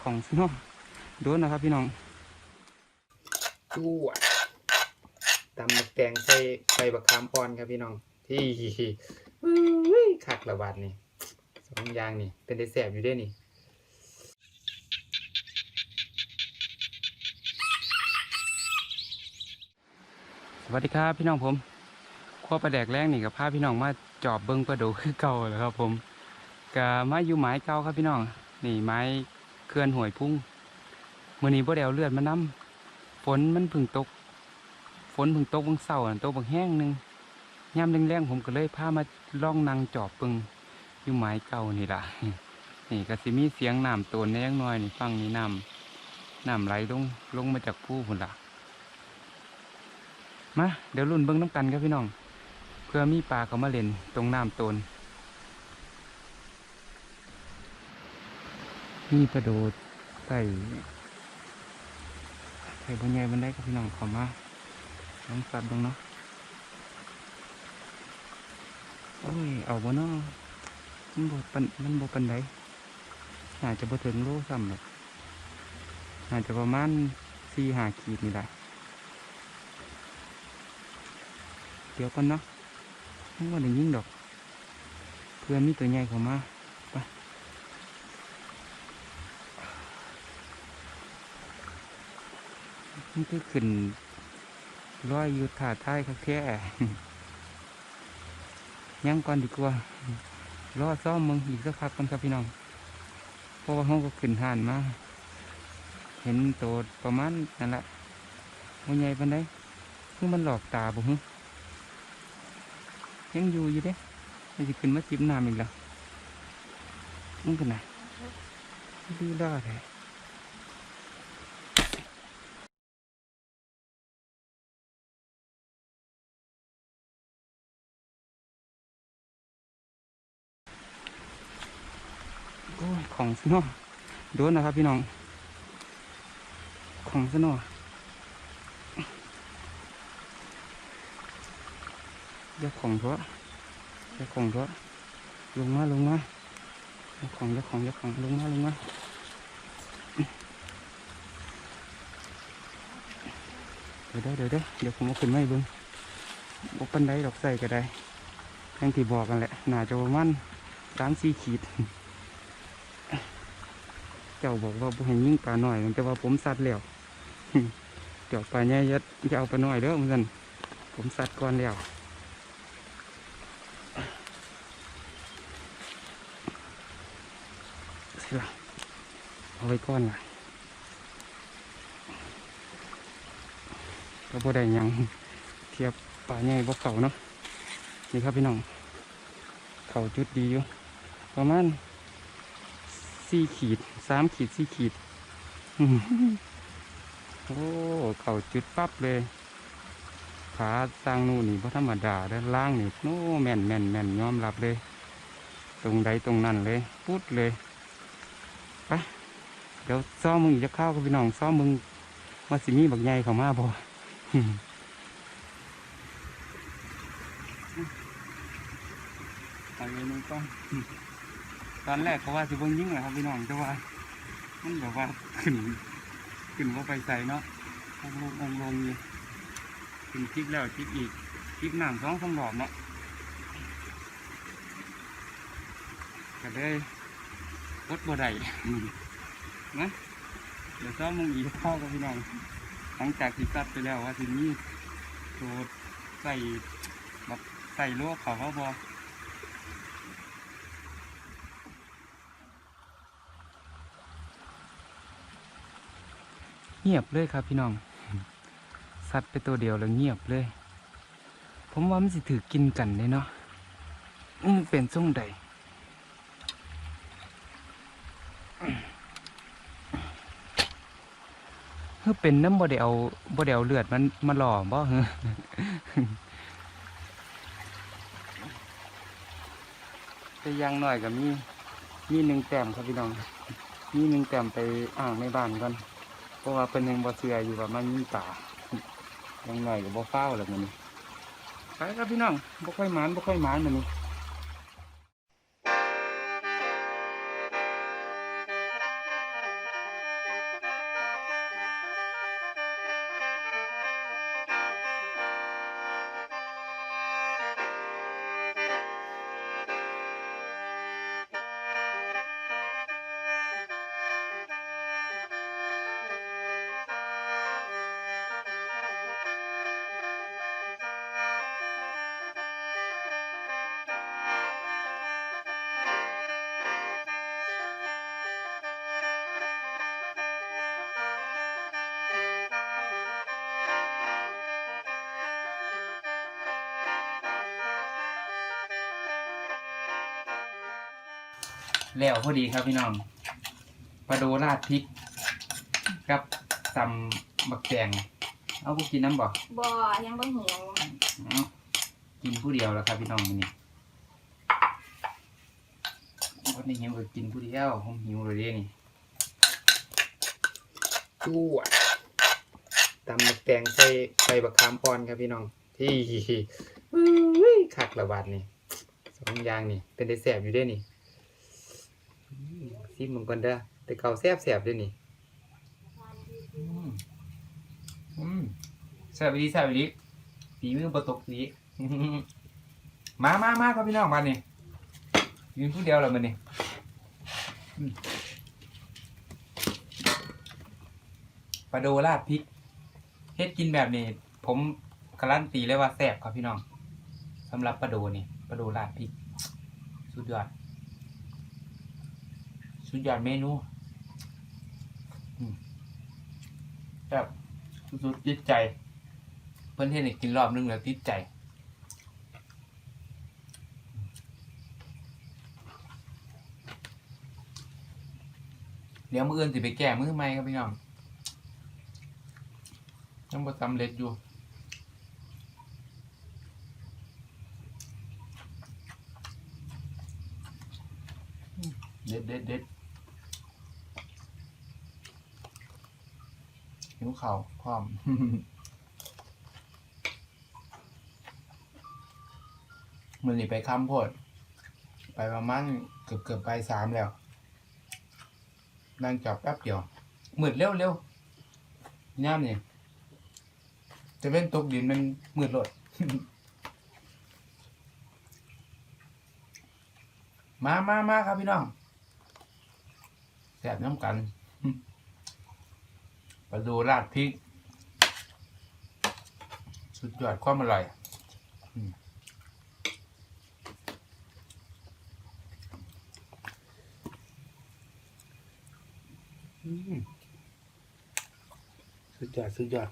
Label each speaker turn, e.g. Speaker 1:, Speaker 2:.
Speaker 1: ของซิโนโดนนะครับพี่น้อง
Speaker 2: จู้อะตำบักแตงใส่ใส่บักขามอ่อนครับพี่น้อง ที่อุ้ยคักละบาดนี่สองอย่างนี่ เป็นได้แสบอยู่เด้นี่
Speaker 1: สวัสดีครับพี่น้องผมขั้วปลาแดกแรงนี่กับพาพี่น้องมาจอบเบิ้งปลาดูคือเก่าแหล้วครับผมกับไม้อยู่ไม้เก่าครับพี่น้อง นี่ไม้ เคลื่อนห่วยพุ่งมื่อนี้บ่ได้เอาเลือดมานํฝนมันพึ่งตก ฝนพึ่งตกบิ่งเศร้าน่ะตกบักแห้งหนึ่งย่ำแรงๆผมก็เลยพามาล่องนั่งจอบเบิ่งอยู่ไม้เก่านี่ล่ะนี่ก็สิมีเสียงน้ำตนแหน่จักหน่อยนี่ฟังนี่น้ำน้ำไหลลงลงมาจากผู้พุ่นล่ะมาเดี๋ยวรุ่นเบิ้งน้ำกันครับพี่น้อง เพื่อมีปลาเขามาเล่นตรงน้ำตน มีประโดดใส่ใส่บนใหญ่บนได้ครับพี่น้องขอมาน้องสัตว์บ้างเนาะโอ้ยเอาบ่เนาะมันบ่ปันมันบ่ปันไดอาจจะบ่ถึงโลซ้ำหรอกอาจจะประมาณสี่ห้าขีดนี่แหละเดี๋ยวก่อนเนาะไม่ว่าได้ยิ่งดอก เพื่อนมีตัวใหญ่เข้ามาไป มันคือขึ้นร้อยอยู่ถาท้ายคักแค่ยังก่อนดีกว่ารอซ่อมมึงอีกสักพักก่อนครับพี่น้องเพราะว่าเขาก็ขึ้นห่านมาเห็นตัวประมาณนั่นแหละมันใหญ่ปันไดคือมันหลอกตาบุ้งยังอยู่อยู่เด้มันจะขึ้นมาจิบน้ำอีกแล้วมันกันไหนดูด้แท้โอ้ย ของสนอโดนนะครับพี่น้อง ของสนอเจ้าของเถอะเจ้าของเถอะลงมาลงมาเจ้าของเจ้าของเจ้าของลงมาลงมาเดี๋ยวเด้อเดี๋ยวเด้อเดี๋ยวผมเอาขึ้นไมาให้เบิ้งบปันได้ดอกใส่ก็ได้ทั้งที่บอกกันแหละหนาจะประมาณสามสี่ขีด เจ้าบอกว่าให้ยิงปลาหน่อยมันจะว่าผมสัตว์แล้วเดี๋ยวปลาใหญ่ยัดจะเอาปลาหน่อยเด้อมันสันผมสัตว์ก่อนแล้วสิละเอาไว้ก่อนล่ะก็บ่ได้หยังเทียบป่าใหญ่บ่เขาเนาะนี่ครับพี่น้องเขาจุดดีอยู่ประมาณ สี่ขีดสามขีดสี่ขีด โอ้เข่าจุดปั๊บเลยขาสร้างนู่นนี่พระธรรมดาด้านล่างนี่โน้แม่นแม่นแม่นยอมรับเลย ตรงใดตรงนั้นเลยพุดเลยไปเดี๋ยวซ้อมมึงจะเข้ากับพี่น้องซ้อมมึงว่าสิมีบักใหญ่เข้ามาบ่เอาเงินก่อน ตอนแรกเขาว่าสิบิ่งยิ่งแหละครับพี่น้องแต่ว่า มันแบบว่าขึ้น ขึ้นว่าไปใส่เนาะองลงองลงอยู่ขึ้นคลิกแล้วคลิกอีกคลิกน้ำสองสามรอบเนาะก็ได้กดบ่ได้นะเดี๋ยวซ้อมมึงอีกข้ากับพี่น้อง หลังจากที่ตัดไปแล้วว่าทีนี้ตัวใส่แบบใส่ลวกเขาเขาบอ เงียบเลยครับพี่น้องสัตว์ไปตัวเดียวแล้วเงียบเลย ผมว่ามันสิถือกินกันเลยเนาะอืมเป็นส่งใดเฮ้เป็นน้ำบ่ได้เอาบ่ได้เอาเลือดมันมาหล่อบ่เฮ้แต่ยังหน่อยก็มีมีหนึ่งแต้มครับพี่น้องมีหนึ่งแต้มไปอ่างในบ้านก่อน เพราะว่าเป็นยังบ่เชื่ออยู่ว่ามันมีป่ายังหน่อยก็บ่เฝ้าวแล้วมันนี่ไปครับพี่น้องบ่ค่อยหมานบ่ค่อยหมานมันนี่
Speaker 2: แล้วพอดีครับพี่น้องปลาโดราดพริกกับตำบักแตงเอาพวกกินน้ำบ่
Speaker 3: บ่ยังบ่หิว
Speaker 2: เอากินผู้เดียวแล้วครับพี่น้องมื้อนี่วันนี้หิวก็กินผู้เดียวผมหิวเลยเด้นี่จู้อะตำบักแตงใส่ใส่บักขามอ่อนครับพี่น้อง ที่อุ้ยคักละบาดนี่สองอย่างนี่เป็นได้แสบอยู่เด้นี่อืม ซิมมึงก่อนเด้อแต่เก่าแสบแสบๆเด้นี่อืมอืมแสบดีแสบดีฝีมือประตกสีมามามาครับพี่น้องมาเนี่ยืนผู้เดียวแล้วมันนี่ปลาโดราดพริกเฮ็ดกินแบบนี้ ผมการันตีเลยว่าแซ่บครับพี่น้องสำหรับปลาโดนี่ปลาโดราดพริก สุดยอด สุดยอดเมนูแบบสุดๆติดใจ เพื่อนเฮ็ดให้กินรอบนึงแล้วติดใจเดี๋ยวมืออื่นสิไปแก้มือใหม่ครับพี่น้องยังบ่สำเร็จอยู่ เด็ดเด็ดเด็ด หิวเข่าวพร้อมมันนี่ไปค้ำโพด ไปประมาณเกือบเกือบไปสามแล้ว นั่งจับแป๊บเดียวมืดเร็วเร็วย่ามนี่จะเป็นตกดินมันมืดโลดมามามาครับพี่น้องแสบน้ำกัน มาดูราดพริก สุดยอดความอร่อยสุดยอดสุดยอด